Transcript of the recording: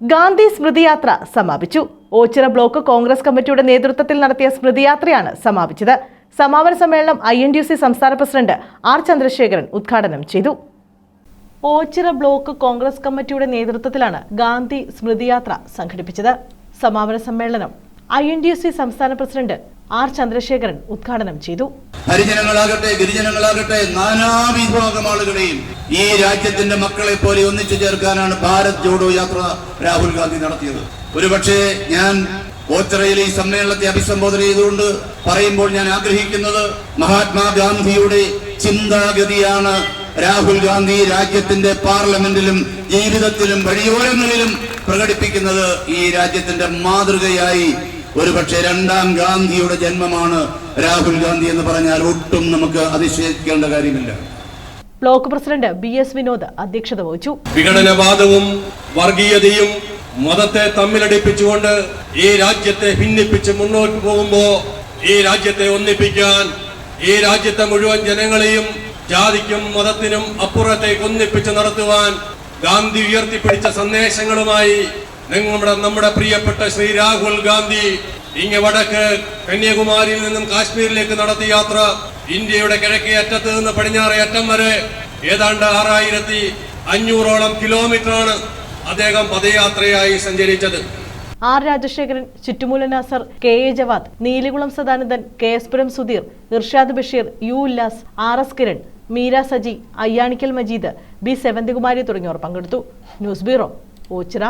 ഗാന്ധി സ്മൃതിയാത്ര സമാപിച്ചു. ഓച്ചിറ ബ്ലോക്ക് കോൺഗ്രസ് കമ്മിറ്റിയുടെ നേതൃത്വത്തിൽ നടത്തിയ സ്മൃതിയാത്രയാണ് സമാപിച്ചത്. സമാപന സമ്മേളനം ഐ എൻ ഡി സി സംസ്ഥാന പ്രസിഡന്റ് ആർ ചന്ദ്രശേഖരൻ ഉദ്ഘാടനം ചെയ്തു. ഓച്ചിറ ബ്ലോക്ക് കോൺഗ്രസ് കമ്മിറ്റിയുടെ നേതൃത്വത്തിലാണ് ഗാന്ധി സ്മൃതിയാത്ര സംഘടിപ്പിച്ചത്. സമാപന സമ്മേളനം ഐ എൻ ഡി സി സംസ്ഥാന പ്രസിഡന്റ് ആർ ചന്ദ്രശേഖരൻ ഉദ്ഘാടനം ചെയ്തു. ഹരിജനങ്ങളാകട്ടെ ഗിരിജനങ്ങളാകട്ടെ നാനാവിഭാഗം ആളുകളെയും ഈ രാജ്യത്തിന്റെ മക്കളെ പോലെ ഒന്നിച്ചു ചേർക്കാനാണ് ഭാരത് ജോഡോ യാത്ര രാഹുൽ ഗാന്ധി നടത്തിയത്. ഒരുപക്ഷെ ഞാൻ ഓച്ചറയിൽ ഈ സമ്മേളനത്തെ അഭിസംബോധന ചെയ്തുകൊണ്ട് പറയുമ്പോൾ ഞാൻ ആഗ്രഹിക്കുന്നത് മഹാത്മാഗാന്ധിയുടെ ചിന്താഗതിയാണ് രാഹുൽ ഗാന്ധി രാജ്യത്തിന്റെ പാർലമെന്റിലും ജീവിതത്തിലും വഴിയോരങ്ങളിലും പ്രകടിപ്പിക്കുന്നത് ഈ രാജ്യത്തിന്റെ മാതൃകയായി. ഒരുപക്ഷെ രണ്ടാം ഗാന്ധിയുടെ ജന്മമാണ് രാഹുൽ ഗാന്ധി എന്ന് പറഞ്ഞാൽ ഒട്ടും നമുക്ക് അതിശയിക്കേണ്ട കാര്യമില്ല. Block president B S Vinod അധ്യക്ഷത വഹിച്ചു. വിഘടനവാദവും വർഗീയതയും മതത്തെ തമ്മിലടിപ്പിച്ചുകൊണ്ട് ഈ രാജ്യത്തെ ഭിന്നിപ്പിച്ച് മുന്നോട്ട് പോകുമ്പോ ഈ രാജ്യത്തെ ഒന്നിപ്പിക്കാൻ ഈ രാജ്യത്തെ മുഴുവൻ ജനങ്ങളെയും ജാതിക്കും മതത്തിനും അപ്പുറത്തേക്ക് ഒന്നിപ്പിച്ച് നടത്തുവാൻ ഗാന്ധി ഉയർത്തിപ്പിടിച്ച സന്ദേശങ്ങളുമായി നിങ്ങളുടെ നമ്മുടെ പ്രിയപ്പെട്ട ശ്രീ രാഹുൽ ഗാന്ധി ഇങ്ങ് വടക്ക് കന്യാകുമാരിയിൽ നിന്നും കാശ്മീരിലേക്ക് നടത്തിയ യാത്ര ഇന്ത്യയുടെ കിഴക്കേ അറ്റത്ത് നിന്ന് പടിഞ്ഞാറേ അറ്റം വരെ. ഏതാണ്ട് ആറായിരത്തി അഞ്ഞൂറോളം കിലോമീറ്ററാണ് അദ്ദേഹം പദയാത്രയായി സഞ്ചരിച്ചത്. R Rajasekharan Chuttumoola Nasar K A Jawad Neelikulam Sadanandan K S Puram Sudheer Irshad Basheer U Ullas R S Kiran Meera Saji Ayyanikkal Majeed B Sevanthikumari തുടങ്ങിയവർ പങ്കെടുത്തു. News bureau Ochira.